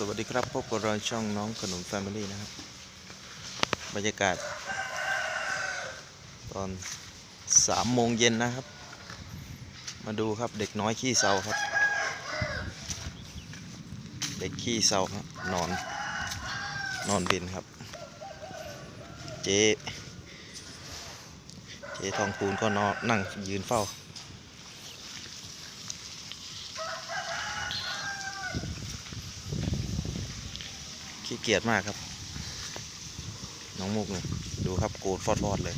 สวัสดีครับ พบกับเราช่องน้องขนมแฟมิลี่นะครับ บรรยากาศ ตอนสามโมงเย็นนะครับ มาดูครับเด็กน้อยขี้เศร้าครับ เด็กขี้เศร้าครับนอน นอนบินครับ เจ๊ เจ๊ทองคูณก็นอนนั่งยืนเฝ้า ขี้เกียจมากครับ น้องมุกเนี่ยดูครับโกนฟอดๆเลย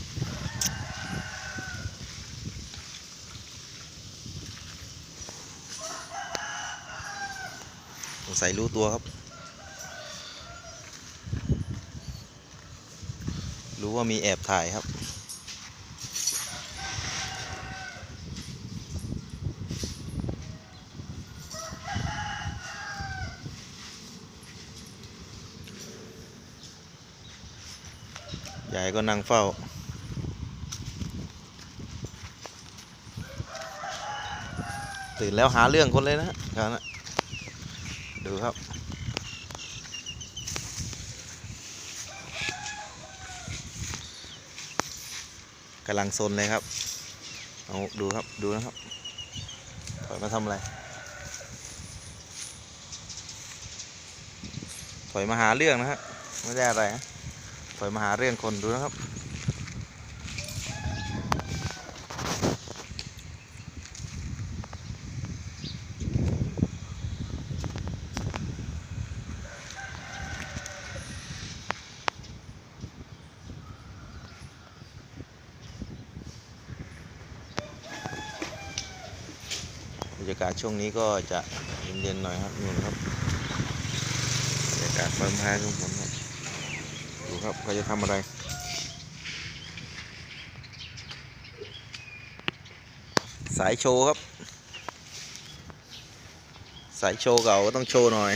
สงสัยรู้ตัวครับ รู้ว่ามีแอบถ่ายครับ ยายก็นั่งเฝ้า ตื่นแล้วหาเรื่องคนเลยนะครับนะดูครับ กำลังซนเลยครับ เอาดูครับ ดูนะครับถอยมาทำอะไร ถอยมาหาเรื่องนะฮะ ไม่ได้อะไรนะ ถอยมาหาเรื่องคนดูนะครับ บรรยากาศช่วงนี้ก็จะเย็นๆหน่อยครับนู่นครับบรรยากาศฟ้าแพ้ทุกคนครับ ดูครับเขาจะทำอะไรสายโชว์ครับ สายโชว์เก่าก็ต้องโชว์หน่อย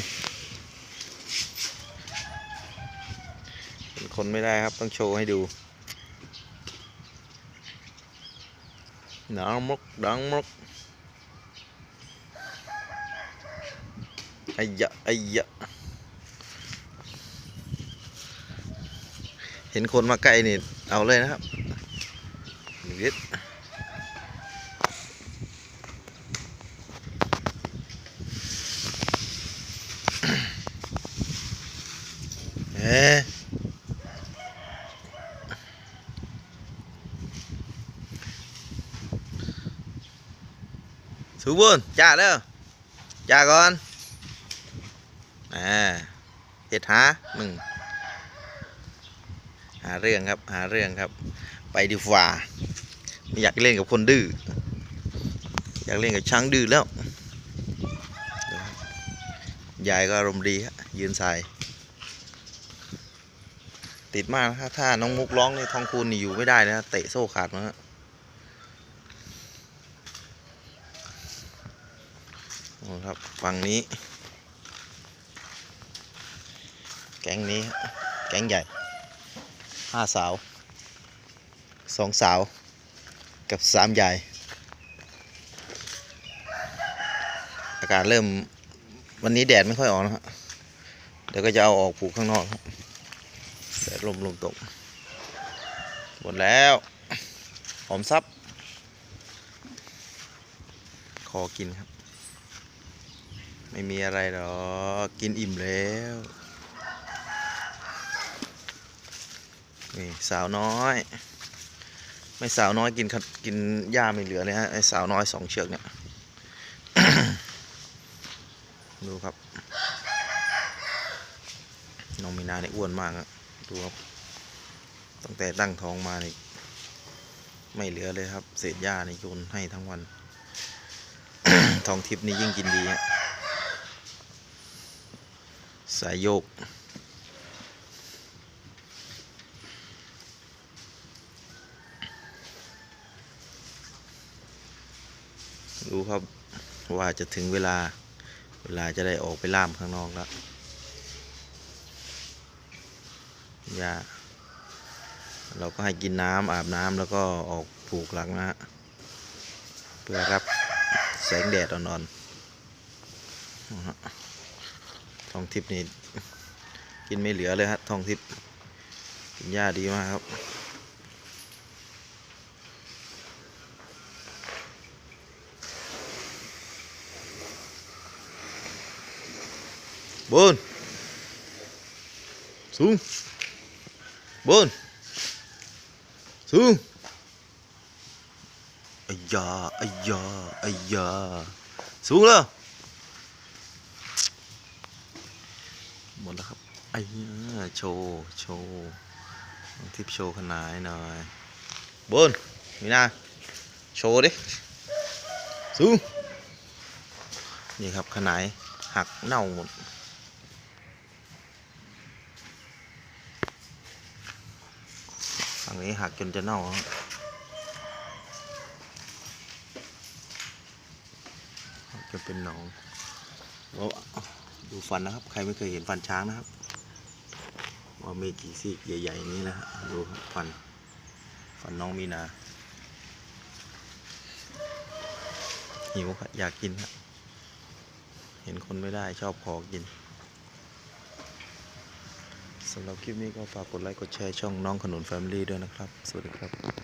เป็นคนไม่ได้ครับต้องโชว์ให้ดูดังมุกดังมุกไอ้ยะไอ้ยะ เห็นคนมาใกล้นี่ เอาเลยนะครับวิทย์เอ๊ะสูบุญจ่าเด้อจ่าก่อนอ่าเห็ดหามึง หาเรื่องครับ หาเรื่องครับ ไปดีกว่าไม่อยากเล่นกับคนดื้อ อยากเล่นกับช้างดื้อแล้ว ยายก็อารมณ์ดีฮะยืนสาย ติดมากนะครับ ถ้าน้องมุกร้องในทองคูณนี่อยู่ไม่ได้นะเตะโซ่ขาดนะฮะโอ้ครับฝั่งนี้ แก๊งนี้ แก๊งใหญ่ ห้าสาวสองสาวกับสามยาย อากาศเริ่มวันนี้แดดไม่ค่อยออกนะฮะเดี๋ยวก็จะเอาออกปลูกข้างนอกแดดลมลมตก หมดแล้ว หอมซับขอกินครับ ไม่มีอะไรหรอกกินอิ่มแล้ว นี่สาวน้อย ไม่สาวน้อยกินกินหญ้าไม่เหลือเลยฮะไอสาวน้อยสองเชือกเนี่ย ดูครับ น้องมีนาเนี่ยอ้วนมากอะดูครับ ตั้งแต่ตั้งท้องมานี่ไม่เหลือเลยครับ เศษหญ้านี่โยนให้ทั้งวัน ทองทิพย์นี่ยิ่งกินดีฮะสายโยก รู้ครับว่าจะถึงเวลาเวลาจะได้ออกไปล่ามข้างนอกแล้วอย่าเราก็ให้กินน้ำอาบน้ำแล้วก็ออกผูกหลังนะฮะเพื่อรับแสงแดดอ่อนๆนะฮะทองทิพย์นี่กินไม่เหลือเลยฮะทองทิพย์กินหญ้าดีมากครับ บนสูงบนสูงไอ้ยาไอ้ยาไอ้ยาสูงแล้วหมดแล้วครับ ไอ้โชว์ โชว์ทิปโชว์ขนาดหน่อยบนมีนาโชว์ดิสูงนี่ครับขนายหักเน่าหมด ฝั่งนี้หักจนจะเน่าจนเป็นหนองแล้ดูฟันนะครับ ใครไม่เคยเห็นฟันช้างนะครับ ว่ามีกี่ซี่ใหญ่ๆนี้นะฮะดูฟัน ฟันน้องมีนา หิวอยากกินครับเห็นคนไม่ได้ชอบขอกิน สำหรับคลิปนี้ก็ฝากกดไลค์กดแชร์ช่องน้องขนุนแฟมิลี่ด้วยนะครับ สวัสดีครับ